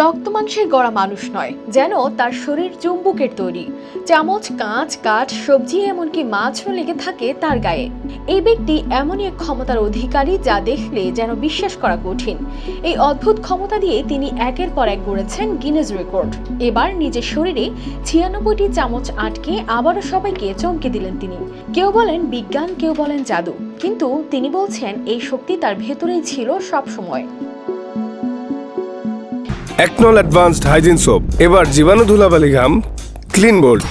রক্তমাংসের গড়া মানুষ নয়, যেন তার শরীর চুম্বুকের তৈরি। চামচ, কাঁচ, কাঠ, সবজি, এমনকি মাছও লেগে থাকে তার গায়ে। এই ব্যক্তি এমনই এক ক্ষমতার অধিকারী যা দেখলে যেন বিশ্বাস করা কঠিন। এই অদ্ভুত ক্ষমতা দিয়ে তিনি একের পর এক গড়েছেন গিনেজ রেকর্ড এবার নিজের শরীরে ছিয়ানব্বইটি চামচ আটকে আবারও সবাইকে চমকে দিলেন তিনি। কেউ বলেন বিজ্ঞান, কেউ বলেন জাদু। কিন্তু তিনি বলছেন এই শক্তি তার ভেতরেই ছিল সব সময়। একনল অ্যাডভান্সড হাইজিন সোপ এবার জীবাণু ধুলাবালি ঘাম ক্লিন বোল্ড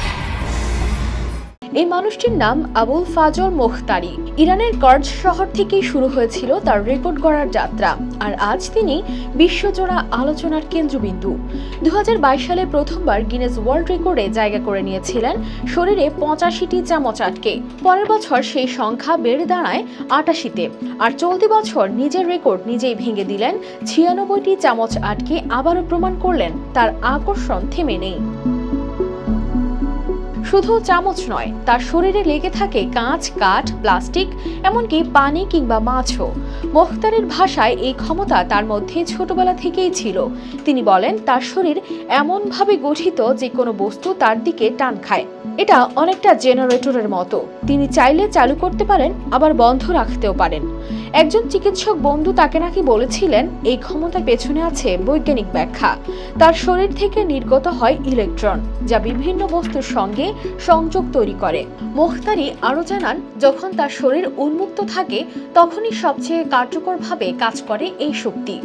এই মানুষটির নাম আবুল ফাজল মোখতারি। ইরানের কর্জ শহর থেকেই শুরু হয়েছিল তার রেকর্ড গড়ার যাত্রা। আর আজ তিনি বিশ্বজোড়া আলোচনার কেন্দ্রবিন্দু। দুহাজার বাইশ সালে প্রথমবার গিনেস ওয়ার্ল্ড রেকর্ডে জায়গা করে নিয়েছিলেন শরীরে পঁচাশিটি চামচ আটকে। পরের বছর সেই সংখ্যা বেড়ে দাঁড়ায় আটাশিতে। আর চলতি বছর নিজের রেকর্ড নিজেই ভেঙে দিলেন। ছিয়ানব্বইটি চামচ আটকে আবারও প্রমাণ করলেন তার আকর্ষণ থেমে নেই। শুধু চামচ নয়, তার শরীরে লেগে থাকে কাঁচ, কাঠ, প্লাস্টিক, এমনকি পানি কিংবা মাছও। মোখতারের ভাষায় এই ক্ষমতা তার মধ্যে ছোটবেলা থেকেই ছিল। তিনি বলেন, তার শরীর এমনভাবে গঠিত যে কোনো বস্তু তার দিকে টান খায়। এটা অনেকটা জেনারেটরের মতো। তিনি চাইলে চালু করতে পারেন, আবার বন্ধ রাখতেও পারেন। একজন চিকিৎসক বন্ধু তাকে নাকি বলেছিলেন, এই ক্ষমতার পেছনে আছে বৈজ্ঞানিক ব্যাখ্যা। তার শরীর থেকে নির্গত হয় ইলেকট্রন, যা বিভিন্ন বস্তুর সঙ্গে সংযোগ তৈরি করে। মোখতারি আরও জানান, যখন তার শরীর উন্মুক্ত থাকে, তখনই সবচেয়ে কার্যকরভাবে কাজ করে এই শক্তি।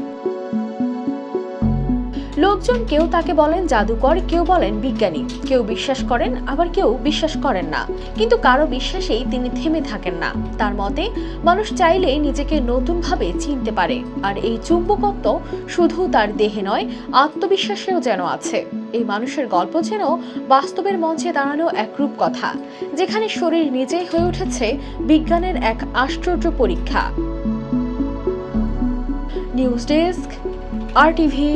লোকজন কেউ তাকে বলেন জাদুকর, কেউ বলেন বিজ্ঞানী। কেউ বিশ্বাস করেন, আবার কেউ বিশ্বাস করেন না। কিন্তু কারও বিশ্বাসেই তিনি থেমে থাকেন না। তার মতে, মানুষ চাইলেই নিজেকে নতুনভাবে চিনতে পারে। আর এই চুম্বকত্ব শুধু তার দেহে নয়, আত্মবিশ্বাসেও যেন আছে। এই মানুষের গল্প যেন বাস্তবের মঞ্চে দাঁড়ানো এক রূপকথা, যেখানে শরীর নিজেই হয়ে উঠেছে বিজ্ঞানের এক আশ্চর্য পরীক্ষা। নিউজ ডেস্ক আর টিভি